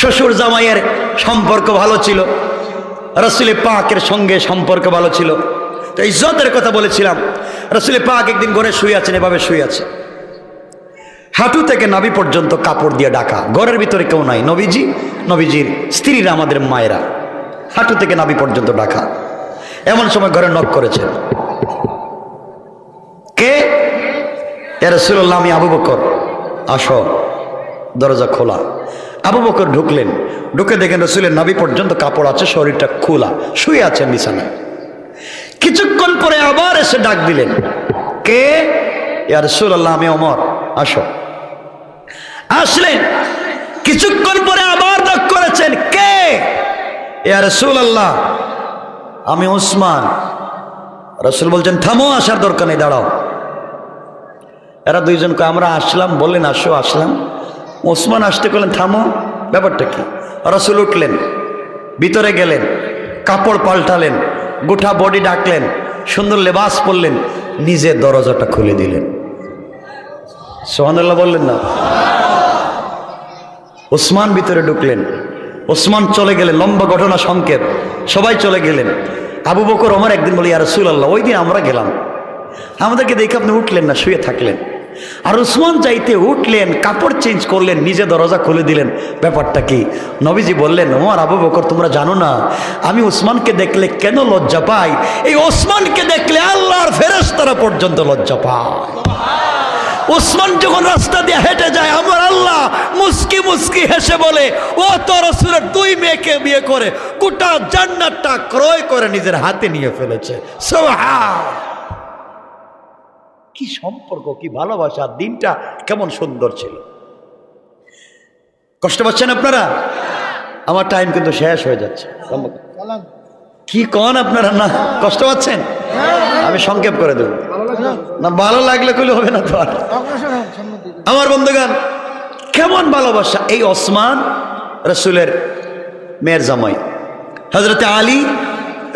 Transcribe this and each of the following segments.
শ্বশুর জামাইয়ের সম্পর্ক ভালো ছিল রসুলের পাকের সঙ্গে সম্পর্ক ভালো ছিল। তো ইজ্জতের কথা বলেছিলাম রসুলের পাক একদিন ঘরে শুয়ে আছেন, এভাবে শুয়ে আছে। হাঁটু থেকে নাভি পর্যন্ত কাপড় দিয়ে ডাকা, ঘরের ভিতরে কেউ নাই, নবীজি, নবীজির স্ত্রীরা আমাদের মায়েরা। হাঁটু থেকে নাবি পর্যন্ত ডাকা, এমন সময় ঘরে নক করেছেন কে? এ রসুল্লাহ আমি আবু বকর। আসো, দরজা খোলা। আবু বকর ঢুকলেন। ঢুকে দেখেন রসুলের নাভি পর্যন্ত কাপড় আছে, শরীরটা খোলা, শুয়ে আছেন বিছানায়। কিছুক্ষণ পরে আবার এসে ডাক দিলেন, কে? ইয়া রসুল্লাহ আমি অমর আসো। আসলেন, কিছুক্ষণ পরে আবার ডাক করেছেন, কে? ইয়া রসুল্লাহ আমি উসমান। রসুল বলছেন, থামো, আসার দরকার নেই, দাঁড়াও। এরা দুইজনকে আমরা আসলাম, বললেন, আসো, আসলাম। ওসমান আসতে করলেন থামো, ব্যাপারটা কি? রসুল উঠলেন, ভিতরে গেলেন, কাপড় পাল্টালেন, গোটা বডি ডাকলেন, সুন্দর লেবাস পরলেন নিজে দরজাটা খুলে দিলেন। সোহানুল্লাহ বললেন না। ওসমান ভিতরে ঢুকলেন। ওসমান চলে গেলেন, লম্বা ঘটনা সংকেত, সবাই চলে গেলেন। আবু বকর, ওমর একদিন বলি আর রসুল আল্লাহ ওই দিন আমরা গেলাম। আমাদেরকে দেখে আপনি উঠলেন না, শুয়ে থাকলেন। আর উসমান যাইতে উঠলেন, কাপড় চেঞ্জ করলেন, নিজে দরজা খুলে দিলেন। ব্যাপারটা কি? নবীজি বললেন, ওমর আবু বকর, তোমরা জানো না, আমি উসমানকে দেখলে কেন লজ্জা পাই? এই ওসমানকে দেখলে আল্লাহর ফেরেশতারা পর্যন্ত লজ্জা পায়। উসমান যখন রাস্তা দিয়ে হেঁটে যায়, আমার আল্লাহ মুস্কি মুস্কি হেসে বলে, ও তো রসুলের দুই মেয়েকে বিয়ে করে, গোটা জান্নাতটা ক্রয় করে নিজের হাতে নিয়ে ফেলেছে। সোহান কি সম্পর্ক কি ভালোবাসা দিনটা কেমন সুন্দর ছিল? কষ্ট পাচ্ছেন আপনারা? আমার টাইম কিন্তু শেষ হয়ে যাচ্ছে। কি কন আপনারা? না কষ্ট পাচ্ছেন? আমি সংক্ষেপ করে দেব। না ভালো লাগলে কইলে হবে না তো আর। আমার বন্ধুগান কেমন ভালোবাসা? এই ওসমান রসুলের মেয়ের জামাই। হজরতে আলী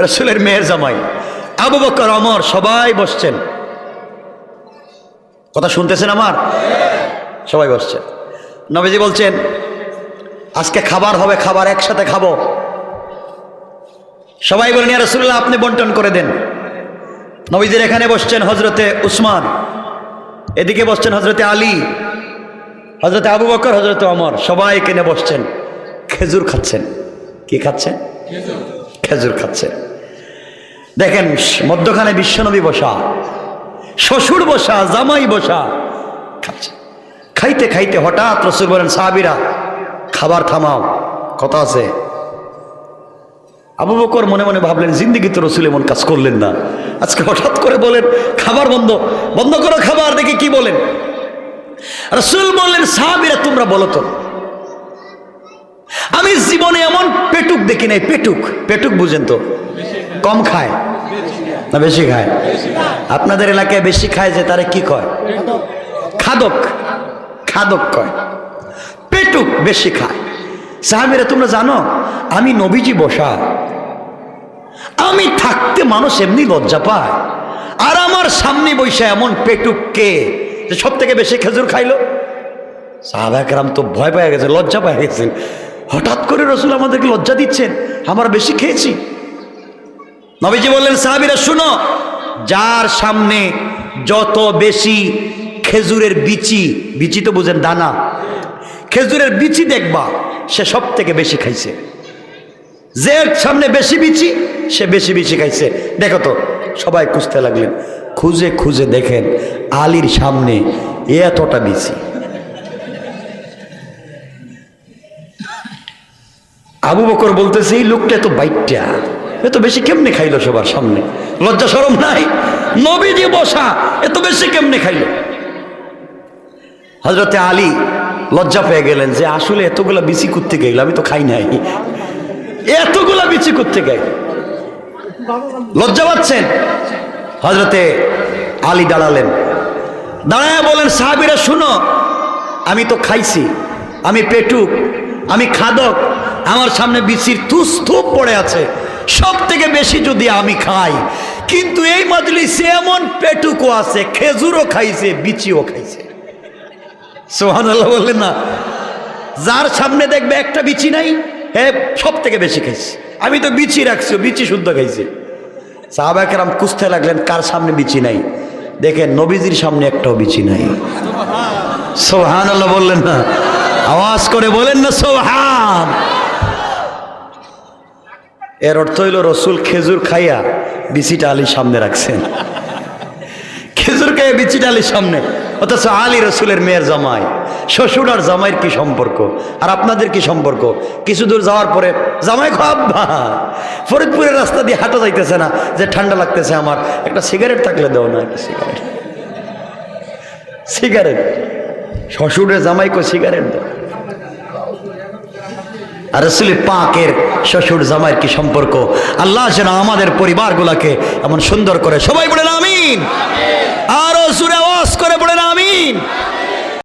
রসুলের মেয়ের জামাই। আবু বকর অমর সবাই বসছেন। কথা শুনতেছেন আমার? সবাই বসছে। নবীজি বলছেন, আজকে খাবার হবে, খাবার একসাথে খাব। সবাই বলেন রসুল্লাহ আপনি বন্টন করে দেন। নবীজির এখানে বসছেন হজরতে উসমান, এদিকে বসছেন হজরতে আলী হজরতে আবু বকর হজরতে অমর সবাই কেনে বসছেন। খেজুর খাচ্ছেন। কি খাচ্ছেন? খেজুর খাচ্ছেন। দেখেন, মধ্যখানে বিশ্বনবী বসা। শ্বশুর বসা, জামাই বসা। খাইতে খাইতে হঠাৎ রসুল বলেন, সাহাবিরা, খাবার থামাও, কথা আছে। আবু বকর মনে মনে ভাবলেন, জিন্দিগি তো রসুল এমন কাজ করলেন না। আজকে হঠাৎ করে বলেন, খাবার বন্ধ বন্ধ করো খাবার, দেখে কি বলেন। রসুল বললেন, সাহাবিরা, তোমরা বলো তো। আমি জীবনে এমন পেটুক দেখি নাই, পেটুক পেটুক বুঝেন তো, কম খায়। না, বেশি খায়। আপনাদের এলাকায় বেশি খায় যে তারা কি কয়? খাদক। খাদক কয়। পেটুক বেশি খায়। সাহাবিরা, তোমরা জানো, আমি নবীজি বসা। আমি থাকতে মানুষ এমনি লজ্জা পায়। আর আমার সামনে বৈশা এমন পেটুক কে যে সব থেকে বেশি খেজুর খাইলো? সাহাবাহাম তো ভয় পেয়ে গেছে, লজ্জা পেয়ে গেছেন। হঠাৎ করে রসুল আমাদেরকে লজ্জা দিচ্ছেন, আমরা বেশি খেয়েছি। নবীজি বললেন, সাহাবিরা, শুনো, যার সামনে যত বেশি খেজুরের বিচি বিচি তো বুঝেন দানা, খেজুরের বিচি দেখবা, সে সব থেকে বেশি খাইছে। যে সামনে বেশি বিচি, সে বেশি বেশি খাইছে। দেখো তো, সবাই খুঁজতে লাগলেন। খুঁজে খুঁজে দেখেন, আলীর সামনে এতটা বিচি। আবু বকর বলতেছে লোকটা এত বাইকটা এত বেশি কেমনে খাইলো সবার সামনে? লজ্জা সরম নাই? নবীজি বসা এত বেশি কেমনে খাইলো? হজরতে আলী লজ্জা পেয়ে গেলেন যে, আসলে এতগুলা বিচি করতে গেল আমি তো খাই নাই। এতগুলা বিচি করতে গাই লজ্জা পাচ্ছেন? হজরতে আলী দাঁড়ালেন। দাঁড়ায় বলেন, সাহাবিরা, শুনো, আমি তো খাইছি। আমি পেটুক, আমি খাদক, আমার সামনে বিচির তুস থুপ পড়ে আছে। সব থেকে বেশি যদি আমি খাই, কিন্তু এই মাজলিসে এমন পেটুকও আছে, খেজুরও খাইছে, বিচিও খাইছে। সোহান আল্লাহ বললেন না। যার সামনে দেখবে একটা বিচি নাই এ সব থেকে বেশি খাইছে। আমি তো বিচি রাখছি, বিচি শুদ্ধ খাইছে। সাহাবাকেরাম কুস্তে লাগলেন, কার সামনে বিচি নাই? দেখেন, নবীজির সামনে একটাও বিচি নাই। সোহান আল্লাহ বললেন না। আওয়াজ করে বলেন না সোহান এর অর্থ হইল রসুল খেজুর খাইয়া বিচিটা আলীর সামনে রাখছেন। খেজুর খাইয়া বিচিটা আলীর সামনে। অথচ আলী রসুলের মেয়ের জামাই, শ্বশুর আর জামাইয়ের কি সম্পর্ক? আর আপনাদের কি সম্পর্ক? কিছু দূর যাওয়ার পরে, জামাই খাব্বা ফরিদপুরের রাস্তা দিয়ে হাঁটা যাইতেছে না, যে ঠান্ডা লাগতেছে আমার। একটা সিগারেট থাকলে দেও না, একটা সিগারেট। সিগারেট। শ্বশুরের জামাইকে সিগারেট দেয় আর রসুল পাকের শ্বশুর জামাইয়ের কি সম্পর্ক? আল্লাহ যেন আমাদের পরিবারগুলোকে এমন সুন্দর করে, সবাই বলেন আমিন। আরও সুরে আওয়াজ করে বলেন আমিন।